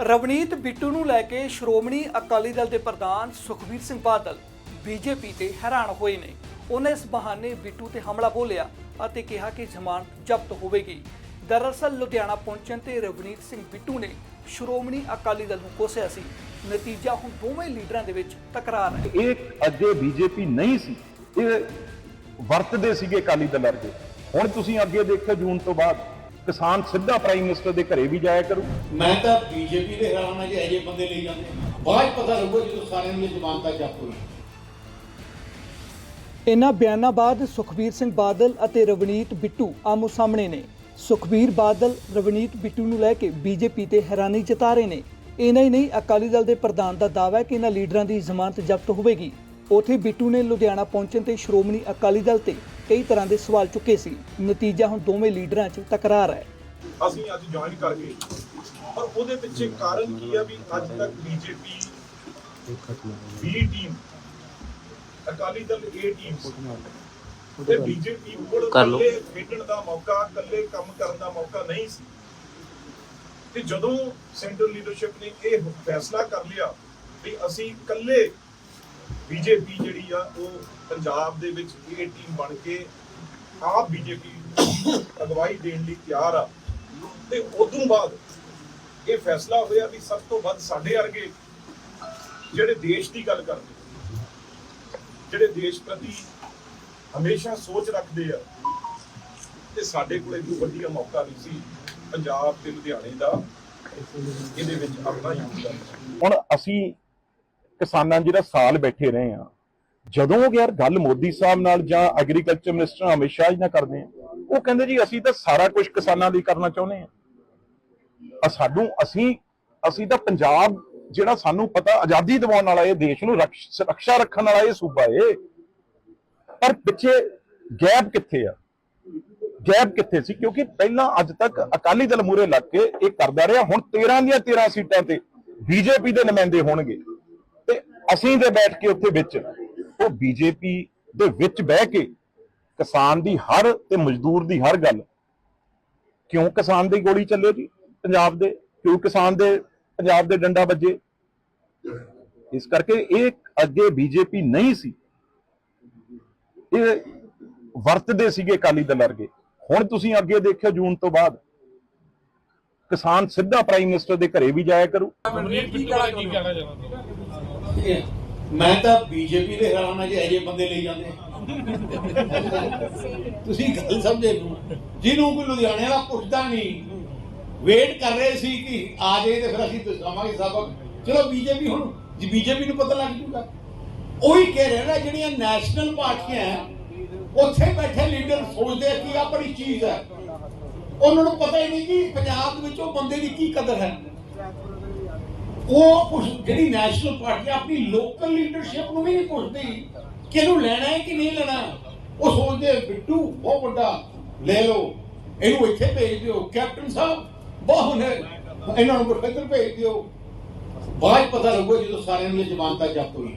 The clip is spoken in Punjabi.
ਰਵਨੀਤ ਬਿੱਟੂ ਨੂੰ ਲੈ ਕੇ ਸ਼੍ਰੋਮਣੀ ਅਕਾਲੀ ਦਲ ਦੇ ਪ੍ਰਧਾਨ ਸੁਖਬੀਰ ਸਿੰਘ ਬਾਦਲ, ਬੀਜੇਪੀ ਤੇ ਹੈਰਾਨ ਹੋਏ ਨੇ। ਉਹਨੇ ਇਸ ਬਹਾਨੇ ਬਿੱਟੂ ਤੇ ਹਮਲਾ ਬੋਲਿਆ ਅਤੇ ਕਿਹਾ ਕਿ ਜ਼ਮਾਨਤ ਜ਼ਬਤ ਹੋਵੇਗੀ। ਦਰਅਸਲ, ਲੁਧਿਆਣਾ ਪਹੁੰਚਣ ਤੇ ਰਵਨੀਤ ਸਿੰਘ ਬਿੱਟੂ ਨੇ ਸ਼੍ਰੋਮਣੀ ਅਕਾਲੀ ਦਲ ਨੂੰ ਕੋਸਿਆ ਸੀ। ਨਤੀਜਾ ਹੁਣ ਦੋਵੇਂ ਲੀਡਰਾਂ ਦੇ ਵਿੱਚ ਤਕਰਾਰ ਹੈ। ਇਹ ਅੱਗੇ ਬੀਜੇਪੀ ਨਹੀਂ ਸੀ, ਇਹ ਵਰਤਦੇ ਸੀਗੇ ਅਕਾਲੀ ਦਲ ਵਰਗੇ। ਹੁਣ ਤੁਸੀਂ ਅੱਗੇ ਦੇਖੋ ਜੂਨ ਤੋਂ ਬਾਅਦ। ਕਿਸਾਨ ਸਿੱਧਾ ਪ੍ਰਾਈਮ ਮਿਨਿਸਟਰ ਦੇ ਘਰੇ ਵੀ ਜਾਇਆ ਕਰੂ। ਮੈਂ ਤਾਂ ਬੀਜੇਪੀ ਦੇ ਹੈਰਾਨ ਆ ਜੇ ਅਜੇ ਬੰਦੇ ਲਈ ਜਾਂਦੇ। ਬਾਅਦ ਪਤਾ ਲੱਗੋ ਜਦੋਂ ਸਾਰਿਆਂ ਦੀਆਂ ਜ਼ਮਾਨਤਾਂ ਜ਼ਬਤ ਹੋਈ। ਇਨ੍ਹਾਂ ਬਿਆਨਾਂ ਬਾਅਦ ਸੁਖਬੀਰ ਸਿੰਘ ਬਾਦਲ ਅਤੇ ਰਵਨੀਤ ਬਿੱਟੂ ਆਮੋ ਸਾਹਮਣੇ ਨੇ। ਸੁਖਬੀਰ ਬਾਦਲ ਰਵਨੀਤ ਬਿੱਟੂ ਨੂੰ ਲੈ ਕੇ ਬੀਜੇਪੀ ਤੇ ਹੈਰਾਨੀ ਜਤਾ ਰਹੇ ਨੇ। ਇਹਨਾਂ ਹੀ ਨਹੀਂ ਅਕਾਲੀ ਦਲ ਦੇ ਪ੍ਰਧਾਨ ਦਾ ਦਾਅਵਾ ਹੈ ਕਿ ਇਹਨਾਂ ਲੀਡਰਾਂ ਦੀ ਜ਼ਮਾਨਤ ਜ਼ਬਤ ਹੋਵੇਗੀ। ਉਥੇ ਬਿੱਟੂ ਨੇ ਲੁਧਿਆਣਾ ਪਹੁੰਚਣ ਤੇ ਸ਼੍ਰੋਮਣੀ ਅਕਾਲੀ ਦਲ ਤੇ ਕਈ ਤਰ੍ਹਾਂ ਦੇ ਸਵਾਲ ਚੁੱਕੇ ਸੀ। ਨਤੀਜਾ ਹੁਣ ਦੋਵੇਂ ਲੀਡਰਾਂ 'ਚ ਤਕਰਾਰ ਹੈ। ਅਸੀਂ ਅੱਜ ਜੁਆਇਨ ਕਰ ਗਏ ਪਰ ਉਹਦੇ ਪਿੱਛੇ ਕਾਰਨ ਕੀ ਆ ਵੀ ਅੱਜ ਤੱਕ BJP B team Akali Dal A team ਤੇ ਬੀਜੇਪੀ ਕੋਲ। ਇਕੱਲੇ ਖੇਡਣ ਦਾ ਮੌਕਾ ਇਕੱਲੇ ਕੰਮ ਕਰਨ ਦਾ ਮੌਕਾ ਨਹੀਂ ਸੀ। ਤੇ ਜਦੋਂ ਸੈਂਟਰਲ ਲੀਡਰਸ਼ਿਪ ਨੇ ਇਹ ਫੈਸਲਾ ਕਰ ਲਿਆ ਵੀ ਅਸੀਂ ਇਕੱਲੇ ਬੀਜੇਪੀ ਜਿਹੜੀ ਆ, ਉਹ ਪੰਜਾਬ ਦੇ ਵਿੱਚ ਏ ਟੀਮ ਬਣ ਕੇ ਆਪ ਬੀਜੇਪੀ ਅਗਵਾਈ ਦੇਣ ਲਈ ਤਿਆਰ ਆ। ਤੇ ਉਦੋਂ ਬਾਅਦ ਇਹ ਫੈਸਲਾ ਹੋਇਆ ਵੀ ਸਭ ਤੋਂ ਵੱਧ ਸਾਡੇ ਵਰਗੇ ਜਿਹੜੇ ਦੇਸ਼ ਦੀ ਗੱਲ ਕਰਦੇ, ਜਿਹੜੇ ਦੇਸ਼ ਪ੍ਰਤੀ ਹਮੇਸ਼ਾ ਸੋਚ ਰੱਖਦੇ ਆ, ਤੇ ਸਾਡੇ ਕੋਲ ਇਦੋਂ ਵਧੀਆ ਮੌਕਾ ਵੀ ਸੀ, ਪੰਜਾਬ ਤੇ ਲੁਧਿਆਣੇ ਦਾ, ਇਹਦੇ ਵਿੱਚ ਆਪਣਾ ਯੋਗਦਾਨ। ਹੁਣ ਅਸੀਂ ਕਿਸਾਨਾਂ ਜਿਹੜਾ ਸਾਲ ਬੈਠੇ ਰਹੇ ਆ, ਜਦੋਂ ਯਾਰ ਗੱਲ ਮੋਦੀ ਸਾਹਿਬ ਨਾਲ ਜਾਂ ਐਗਰੀਕਲਚਰ ਮਿਨਿਸਟਰ ਅਮਿਤ ਸ਼ਾਹ ਜੀ ਨਾਲ ਕਰਦੇ ਆ, ਉਹ ਕਹਿੰਦੇ ਜੀ ਅਸੀਂ ਤਾਂ ਸਾਰਾ ਕੁਝ ਕਿਸਾਨਾਂ ਲਈ ਕਰਨਾ ਚਾਹੁੰਦੇ ਆ। ਆ ਸਾਨੂੰ ਅਸੀਂ ਅਸੀਂ ਤਾਂ ਪੰਜਾਬ ਜਿਹੜਾ ਸਾਨੂੰ ਪਤਾ ਆਜ਼ਾਦੀ ਦਿਵਾਉਣ ਵਾਲਾ ਇਹ ਦੇਸ਼ ਨੂੰ ਰਕਸ਼- ਰੱਖਿਆ ਰੱਖਣ ਵਾਲਾ ਇਹ ਸੂਬਾ ਏ। ਪਰ ਪਿੱਛੇ ਗੈਪ ਕਿੱਥੇ ਆ? ਗੈਪ ਕਿੱਥੇ ਸੀ? ਕਿਉਂਕਿ ਪਹਿਲਾਂ ਅੱਜ ਤੱਕ ਅਕਾਲੀ ਦਲ ਮੂਰੇ ਲੱਗ ਕੇ ਇਹ ਕਰਦਾ ਰਿਹਾ, ਹੁਣ 13 ਦੀਆਂ 13 ਸੀਟਾਂ ਤੇ ਬੀਜੇਪੀ ਦੇ ਨੁਮਾਇੰਦੇ ਹੋਣਗੇ। ਅਸੀਂ ਤੇ ਬੈਠ ਕੇ ਉੱਥੇ ਵਿੱਚ। ਉਹ ਬੀਜੇਪੀ ਦੇ ਵਿੱਚ ਬਹਿ ਕੇ ਕਿਸਾਨ ਦੀ ਹਰ ਤੇ ਮਜ਼ਦੂਰ ਦੀ ਹਰ ਗੱਲ। ਕਿਉਂ ਕਿਸਾਨ ਦੀ ਗੋਲੀ ਚੱਲੇ ਜੀ ਪੰਜਾਬ ਦੇ? ਕਿਉਂ ਕਿਸਾਨ ਦੇ ਪੰਜਾਬ ਦੇ ਡੰਡਾ ਵੱਜੇ? ਇਸ ਕਰਕੇ ਇਹ ਅੱਗੇ ਬੀਜੇਪੀ ਨਹੀਂ ਸੀ। ਇਹ ਵਰਤਦੇ ਸੀਗੇ ਅਕਾਲੀ ਦਲ ਵਰਗੇ। ਹੁਣ ਤੁਸੀਂ ਅੱਗੇ ਦੇਖਿਓ ਜੂਨ ਤੋਂ ਬਾਅਦ। ਕਿਸਾਨ ਸਿੱਧਾ ਪ੍ਰਾਈਮ ਮਿਨਿਸਟਰ ਦੇ ਘਰੇ ਵੀ ਜਾਇਆ ਕਰੂ। ਇਹ ਮੈਂ ਤਾਂ ਬੀਜੇਪੀ ਦੇ ਹੈਰਾਨ ਆ ਜੇ ਅਜੇ ਬੰਦੇ ਲਈ ਜਾਂਦੇ। ਤੁਸੀਂ ਗੱਲ ਸਮਝੇ ਨੂੰ ਜਿਹਨੂੰ ਕੋਈ ਲੁਧਿਆਣੇ ਵਾਲਾ ਪੁੱਛਦਾ ਨਹੀਂ। ਵੇਟ ਕਰ ਰਹੇ ਸੀ ਕਿ ਆ ਜਾਏ ਤੇ ਫਿਰ ਅਸੀਂ ਦਸਾਵਾਂਗੇ ਸਬਕ ਚਲੋ ਬੀਜੇਪੀ ਹੁਣ ਜੇ ਬੀਜੇਪੀ ਨੂੰ ਪਤਾ ਲੱਗ ਜੂਗਾ। ਉਹੀ ਕਹਿ ਰਿਹਾ ਨਾ ਜਿਹੜੀਆਂ ਨੈਸ਼ਨਲ ਪਾਰਟੀਆਂ ਹੈ, ਉੱਥੇ ਬੈਠੇ ਲੀਡਰ ਸੋਚਦੇ ਕਿ ਆ ਬੜੀ ਚੀਜ਼ ਹੈ ਉਹਨਾਂ ਨੂੰ ਪਤਾ ਹੀ ਨਹੀਂ ਕਿ ਪੰਜਾਬ ਦੇ ਵਿੱਚ ਉਹ ਬੰਦੇ ਦੀ ਕੀ ਕਦਰ ਹੈ। ਉਹ ਪੁੱਛ- ਜਿਹੜੀ ਨੈਸ਼ਨਲ ਪਾਰਟੀ ਆਪਣੀ ਲੋਕਲ ਲੀਡਰਸ਼ਿਪ ਨੂੰ ਵੀ ਨਹੀਂ ਪੁੱਛਦੀ ਕਿ ਇਹਨੂੰ ਲੈਣਾ ਹੈ ਕਿ ਨਹੀਂ ਲੈਣਾ। ਉਹ ਸੋਚਦੇ ਬਿੱਟੂ, ਬਹੁਤ ਵੱਡਾ, ਲੈ ਲਓ। ਇਹਨੂੰ ਇੱਥੇ ਭੇਜ ਦਿਓ। ਕੈਪਟਨ ਸਾਹਿਬ, ਬਹੁਤ ਨੇ ਇਹਨਾਂ ਨੂੰ ਗੁਰਫਿਕਰ ਭੇਜ ਦਿਓ। ਬਾਅਦ 'ਚ ਪਤਾ ਲੱਗੋ ਜਦੋਂ ਸਾਰਿਆਂ ਦੀਆਂ ਜ਼ਮਾਨਤਾਂ ਜ਼ਬਤ ਹੋਈ